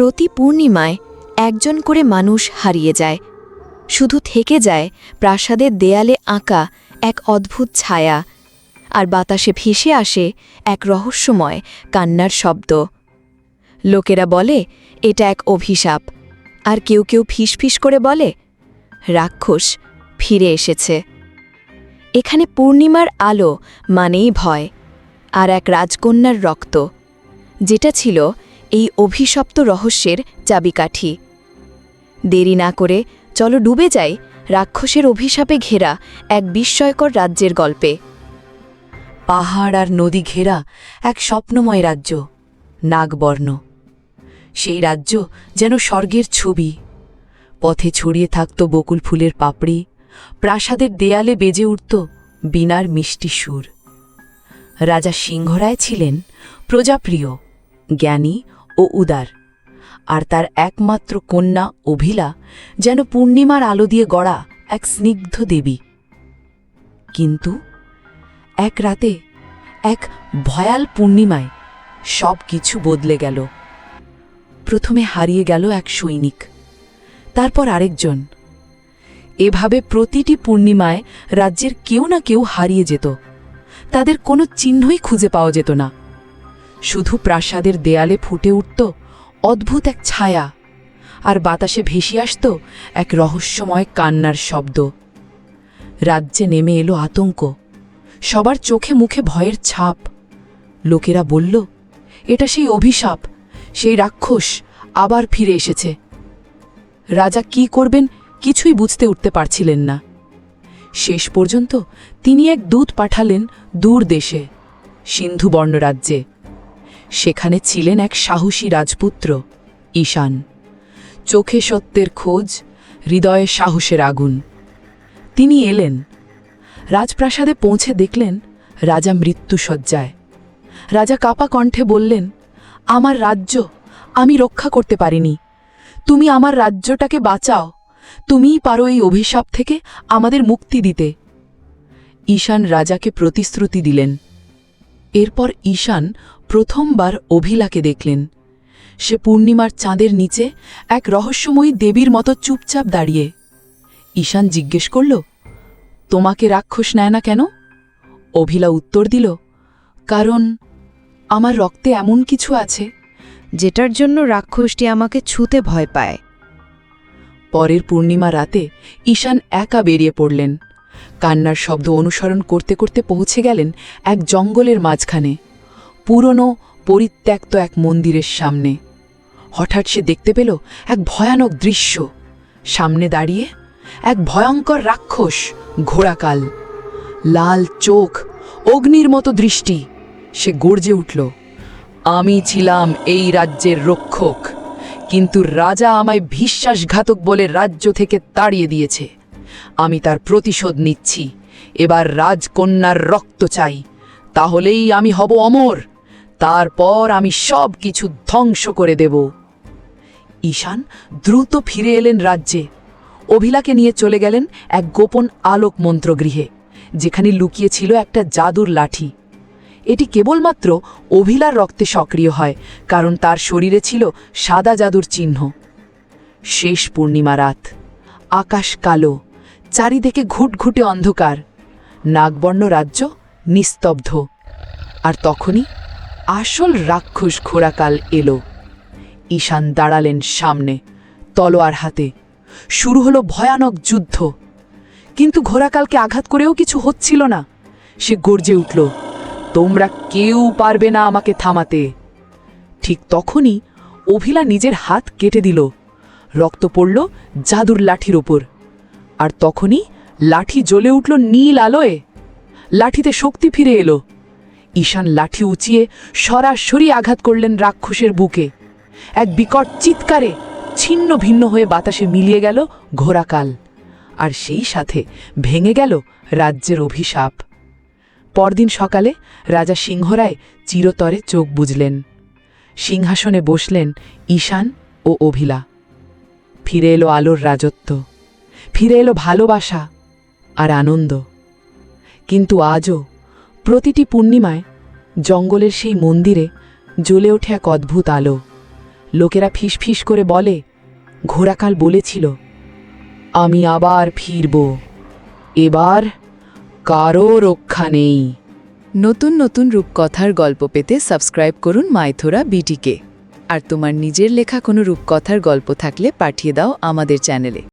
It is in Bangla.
প্রতি পূর্ণিমায় একজন করে মানুষ হারিয়ে যায়। শুধু থেকে যায় প্রাসাদের দেয়ালে আঁকা এক অদ্ভুত ছায়া, আর বাতাসে ভেসে আসে এক রহস্যময় কান্নার শব্দ। লোকেরা বলে, এটা এক অভিশাপ। আর কেউ কেউ ফিসফিস করে বলে, রাক্ষস ফিরে এসেছে। এখানে পূর্ণিমার আলো মানেই ভয়, আর এক রাজকন্যার রক্ত, যেটা ছিল এই অভিশপ্ত রহস্যের চাবিকাঠি। দেরি না করে চলো ডুবে যাই রাক্ষসের অভিশাপে ঘেরা এক বিস্ময়কর রাজ্যের গল্পে। পাহাড় আর নদী ঘেরা এক স্বপ্নময় রাজ্য, নাগবর্ণ। সেই রাজ্য যেন স্বর্গের ছবি। পথে ছড়িয়ে থাকত বকুল ফুলের পাপড়ি, প্রাসাদের দেয়ালে বেজে উঠত বিনার মিষ্টি সুর। রাজা সিংহরায় ছিলেন প্রজাপ্রিয়, জ্ঞানী ও উদার। আর তার একমাত্র কন্যা অভিলা যেন পূর্ণিমার আলো দিয়ে গড়া এক স্নিগ্ধ দেবী। কিন্তু এক রাতে এক ভয়াল পূর্ণিমায় সব কিছু বদলে গেল। প্রথমে হারিয়ে গেল এক সৈনিক, তারপর আরেকজন। এভাবে প্রতিটি পূর্ণিমায় রাজ্যের কেউ না কেউ হারিয়ে যেত। তাদের কোনো চিহ্নই খুঁজে পাওয়া যেত না। শুধু প্রাসাদের দেয়ালে ফুটে উঠত অদ্ভুত এক ছায়া, আর বাতাসে ভেসে আসত এক রহস্যময় কান্নার শব্দ। রাজ্যে নেমে এলো আতঙ্ক। সবার চোখে মুখে ভয়ের ছাপ। লোকেরা বলল, এটা সেই অভিশাপ, সেই রাক্ষস আবার ফিরে এসেছে। রাজা কি করবেন কিছুই বুঝতে উঠতে পারছিলেন না। শেষ পর্যন্ত তিনি এক দূত পাঠালেন দূর দেশে, সিন্ধু বর্ণরাজ্যে। সেখানে ছিলেন এক সাহসী রাজপুত্র, ঈশান। চোখে সত্যের খোঁজ, হৃদয়ে সাহসের আগুন। তিনি এলেন। রাজপ্রাসাদে পৌঁছে দেখলেন রাজা মৃত্যুসজ্জায় রাজা কাপা কণ্ঠে বললেন, আমার রাজ্য আমি রক্ষা করতে পারিনি। তুমি আমার রাজ্যটাকে বাঁচাও। তুমিই পারো এই অভিশাপ থেকে আমাদের মুক্তি দিতে। ঈশান রাজাকে প্রতিশ্রুতি দিলেন। এরপর ঈশান প্রথমবার অভিলাকে দেখলেন। সে পূর্ণিমার চাঁদের নিচে এক রহস্যময়ী দেবীর মতো চুপচাপ দাঁড়িয়ে। ঈশান জিজ্ঞেস করল, তোমাকে রাক্ষস নেয় না কেন? অভিলা উত্তর দিল, কারণ আমার রক্তে এমন কিছু আছে যেটার জন্য রাক্ষসটি আমাকে ছুতে ভয় পায়। পরের পূর্ণিমা রাতে ঈশান একা বেরিয়ে পড়লেন। কান্নার শব্দ অনুসরণ করতে করতে পৌঁছে গেলেন এক জঙ্গলের মাঝখানে। পুরনো, পরিত্যক্ত এক মন্দিরের সামনে। হঠাৎ সে দেখতে পেল এক ভয়ানক দৃশ্য। সামনে দাঁড়িয়ে এক ভয়ঙ্কর রাক্ষস ঘোড়াকাল। লাল চোখ, অগ্নির মতো দৃষ্টি। সে গর্জে উঠল, আমি ছিলাম এই রাজ্যের রক্ষক, কিন্তু রাজা আমায় বিশ্বাসঘাতক বলে রাজ্য থেকে তাড়িয়ে দিয়েছে। আমি তার প্রতিশোধ নিচ্ছি। এবার রাজকন্যার রক্ত চাই, তাহলেই আমি হব অমর। তারপর আমি সব কিছু ধ্বংস করে দেব। ঈশান দ্রুত ফিরে এলেন রাজ্যে। অভিলাকে নিয়ে চলে গেলেন এক গোপন আলোক মন্ত্রগৃহে যেখানে লুকিয়ে ছিল একটা জাদুর লাঠি। এটি কেবলমাত্র অভিলার রক্তে সক্রিয় হয়, কারণ তার শরীরে ছিল সাদা জাদুর চিহ্ন। শেষ পূর্ণিমা রাত। আকাশ কালো, চারিদিকে ঘুটঘুটে অন্ধকার। নাগবর্ণ রাজ্য নিস্তব্ধ। আর তখনই আসল রাক্ষস ঘোড়াকাল এলো। ঈশান দাঁড়ালেন সামনে, তলোয়ার হাতে। শুরু হলো ভয়ানক যুদ্ধ। কিন্তু ঘোড়াকালকে আঘাত করেও কিছু হচ্ছিল না। সে গর্জে উঠল, তোমরা কেউ পারবে না আমাকে থামাতে। ঠিক তখনই অভিলা নিজের হাত কেটে দিল। রক্ত পড়ল জাদুর লাঠির ওপর। আর তখনই লাঠি জ্বলে উঠল নীল আলোয়। লাঠিতে শক্তি ফিরে এলো। ঈশান লাঠি উঁচিয়ে সরাসরি আঘাত করলেন রাক্ষসের বুকে। এক বিকট চিৎকারে ছিন্ন ভিন্ন হয়ে বাতাসে মিলিয়ে গেল ঘোড়াকাল, আর সেই সাথে ভেঙে গেল রাজ্যের অভিশাপ। পরদিন সকালে রাজা সিংহরায় চিরতরে চোখ বুঝলেন সিংহাসনে বসলেন ঈশান ও অভিলা। ফিরে এলো আলোর রাজত্ব, ফিরে এলো ভালোবাসা আর আনন্দ। কিন্তু আজও প্রতিটি পূর্ণিমায় জঙ্গলের সেই মন্দিরে জ্বলে ওঠে এক অদ্ভুত আলো। লোকেরা ফিসফিস করে বলে, ঘোড়াকাল বলেছিল, আমি আবার ফিরব। এবার কারও রক্ষা নেই। নতুন নতুন রূপকথার গল্প পেতে সাবস্ক্রাইব করুন মাইথোরা বিটিকে। আর তোমার নিজের লেখা কোনো রূপকথার গল্প থাকলে পাঠিয়ে দাও আমাদের চ্যানেলে।